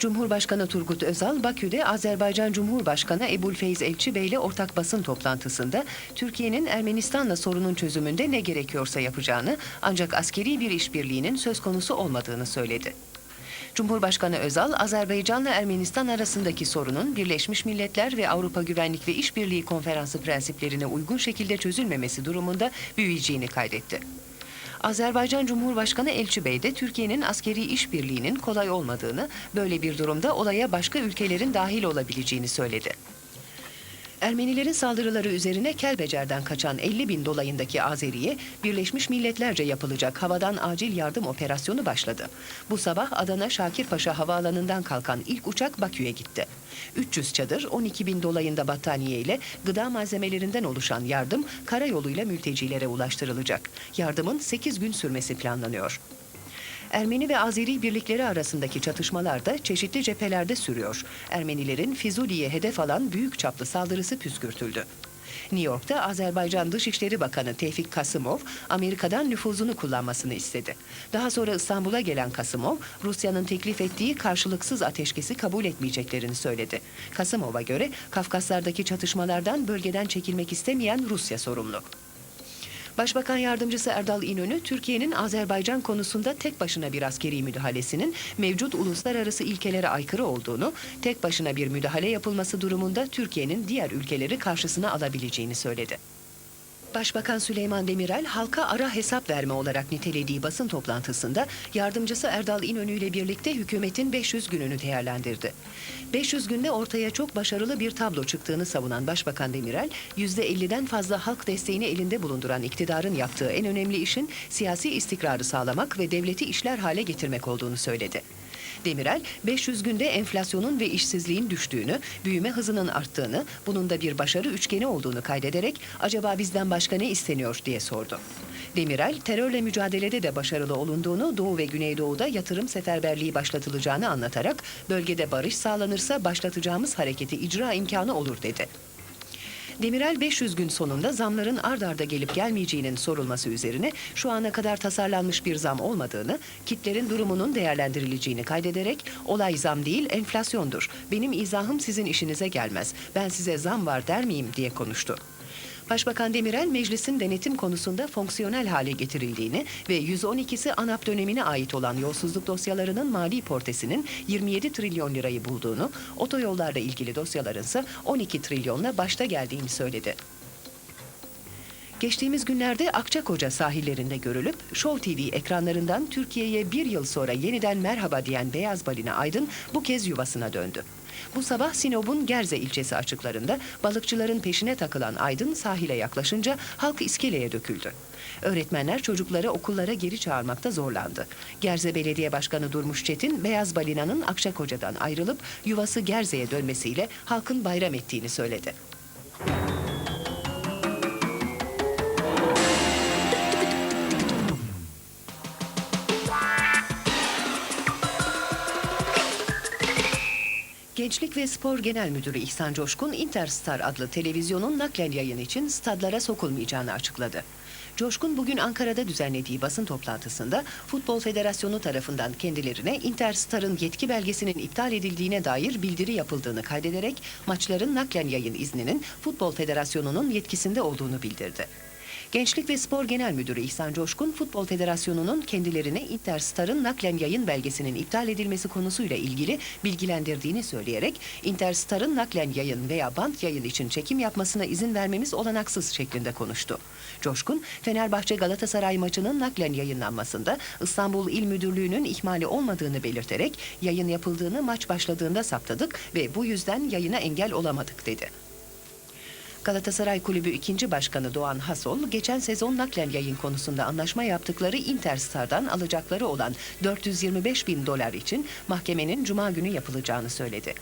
Cumhurbaşkanı Turgut Özal, Bakü'de Azerbaycan Cumhurbaşkanı Ebulfeyz Elçi Bey ile ortak basın toplantısında Türkiye'nin Ermenistan'la sorunun çözümünde ne gerekiyorsa yapacağını ancak askeri bir işbirliğinin söz konusu olmadığını söyledi. Cumhurbaşkanı Özal, Azerbaycan'la Ermenistan arasındaki sorunun Birleşmiş Milletler ve Avrupa Güvenlik ve İşbirliği Konferansı prensiplerine uygun şekilde çözülmemesi durumunda büyüyeceğini kaydetti. Azerbaycan Cumhurbaşkanı Elçi Bey de Türkiye'nin askeri işbirliğinin kolay olmadığını, böyle bir durumda olaya başka ülkelerin dahil olabileceğini söyledi. Ermenilerin saldırıları üzerine Kelbecer'den kaçan 50 bin dolayındaki Azeri'ye Birleşmiş Milletlerce yapılacak havadan acil yardım operasyonu başladı. Bu sabah Adana Şakirpaşa Havaalanı'ndan kalkan ilk uçak Bakü'ye gitti. 300 çadır, 12 bin dolayında battaniye ile gıda malzemelerinden oluşan yardım karayoluyla mültecilere ulaştırılacak. Yardımın 8 gün sürmesi planlanıyor. Ermeni ve Azeri birlikleri arasındaki çatışmalar da çeşitli cephelerde sürüyor. Ermenilerin Fizuli'ye hedef alan büyük çaplı saldırısı püskürtüldü. New York'ta Azerbaycan Dışişleri Bakanı Tevfik Kasımov, Amerika'dan nüfuzunu kullanmasını istedi. Daha sonra İstanbul'a gelen Kasımov, Rusya'nın teklif ettiği karşılıksız ateşkesi kabul etmeyeceklerini söyledi. Kasımov'a göre Kafkaslardaki çatışmalardan bölgeden çekilmek istemeyen Rusya sorumlu. Başbakan Yardımcısı Erdal İnönü, Türkiye'nin Azerbaycan konusunda tek başına bir askeri müdahalesinin mevcut uluslararası ilkelere aykırı olduğunu, tek başına bir müdahale yapılması durumunda Türkiye'nin diğer ülkeleri karşısına alabileceğini söyledi. Başbakan Süleyman Demirel halka ara hesap verme olarak nitelediği basın toplantısında yardımcısı Erdal İnönü ile birlikte hükümetin 500 gününü değerlendirdi. 500 günde ortaya çok başarılı bir tablo çıktığını savunan Başbakan Demirel, %50'den fazla halk desteğini elinde bulunduran iktidarın yaptığı en önemli işin siyasi istikrarı sağlamak ve devleti işler hale getirmek olduğunu söyledi. Demirel, 500 günde enflasyonun ve işsizliğin düştüğünü, büyüme hızının arttığını, bunun da bir başarı üçgeni olduğunu kaydederek acaba bizden başka ne isteniyor diye sordu. Demirel, terörle mücadelede de başarılı olunduğunu, Doğu ve Güneydoğu'da yatırım seferberliği başlatılacağını anlatarak bölgede barış sağlanırsa başlatacağımız hareketi icra imkanı olur dedi. Demirel 500 gün sonunda zamların ard arda gelip gelmeyeceğinin sorulması üzerine şu ana kadar tasarlanmış bir zam olmadığını, kitlerin durumunun değerlendirileceğini kaydederek olay zam değil enflasyondur. Benim izahım sizin işinize gelmez. Ben size zam var der miyim diye konuştu. Başbakan Demirel meclisin denetim konusunda fonksiyonel hale getirildiğini ve 112'si ANAP dönemine ait olan yolsuzluk dosyalarının mali portesinin 27 trilyon lirayı bulduğunu, otoyollarla ilgili dosyaların ise 12 trilyonla başta geldiğini söyledi. Geçtiğimiz günlerde Akçakoca sahillerinde görülüp Show TV ekranlarından Türkiye'ye bir yıl sonra yeniden merhaba diyen beyaz balina Aydın bu kez yuvasına döndü. Bu sabah Sinop'un Gerze ilçesi açıklarında balıkçıların peşine takılan Aydın sahile yaklaşınca halk iskeleye döküldü. Öğretmenler çocukları okullara geri çağırmakta zorlandı. Gerze Belediye Başkanı Durmuş Çetin, Beyaz Balina'nın Akçakoca'dan ayrılıp yuvası Gerze'ye dönmesiyle halkın bayram ettiğini söyledi. Gençlik ve Spor Genel Müdürü İhsan Coşkun, Interstar adlı televizyonun naklen yayın için stadlara sokulmayacağını açıkladı. Coşkun bugün Ankara'da düzenlediği basın toplantısında Futbol Federasyonu tarafından kendilerine Interstar'ın yetki belgesinin iptal edildiğine dair bildiri yapıldığını kaydederek maçların naklen yayın izninin Futbol Federasyonu'nun yetkisinde olduğunu bildirdi. Gençlik ve Spor Genel Müdürü İhsan Coşkun, Futbol Federasyonu'nun kendilerine Interstar'ın naklen yayın belgesinin iptal edilmesi konusuyla ilgili bilgilendirdiğini söyleyerek, Interstar'ın naklen yayın veya bant yayın için çekim yapmasına izin vermemiz olanaksız şeklinde konuştu. Coşkun, Fenerbahçe Galatasaray maçının naklen yayınlanmasında İstanbul İl Müdürlüğü'nün ihmali olmadığını belirterek, yayın yapıldığını maç başladığında saptadık ve bu yüzden yayına engel olamadık dedi. Galatasaray Kulübü 2. Başkanı Doğan Hasol, geçen sezon naklen yayın konusunda anlaşma yaptıkları Interstar'dan alacakları olan 425 bin dolar için mahkemenin cuma günü yapılacağını söyledi.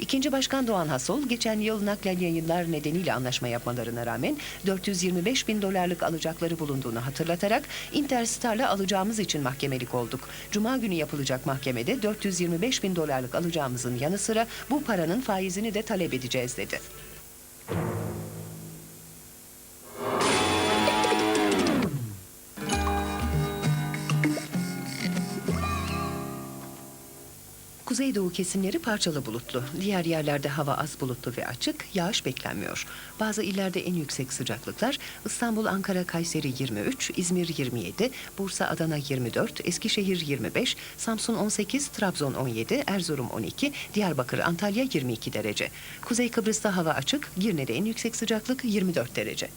İkinci Başkan Doğan Hasol, geçen yıl naklen yayınlar nedeniyle anlaşma yapmalarına rağmen 425 bin dolarlık alacakları bulunduğunu hatırlatarak Interstar'la alacağımız için mahkemelik olduk. Cuma günü yapılacak mahkemede 425 bin dolarlık alacağımızın yanı sıra bu paranın faizini de talep edeceğiz dedi. Kuzeydoğu kesimleri parçalı bulutlu. Diğer yerlerde hava az bulutlu ve açık, yağış beklenmiyor. Bazı illerde en yüksek sıcaklıklar İstanbul, Ankara, Kayseri 23, İzmir 27, Bursa, Adana 24, Eskişehir 25, Samsun 18, Trabzon 17, Erzurum 12, Diyarbakır, Antalya 22 derece. Kuzey Kıbrıs'ta hava açık, Girne'de en yüksek sıcaklık 24 derece.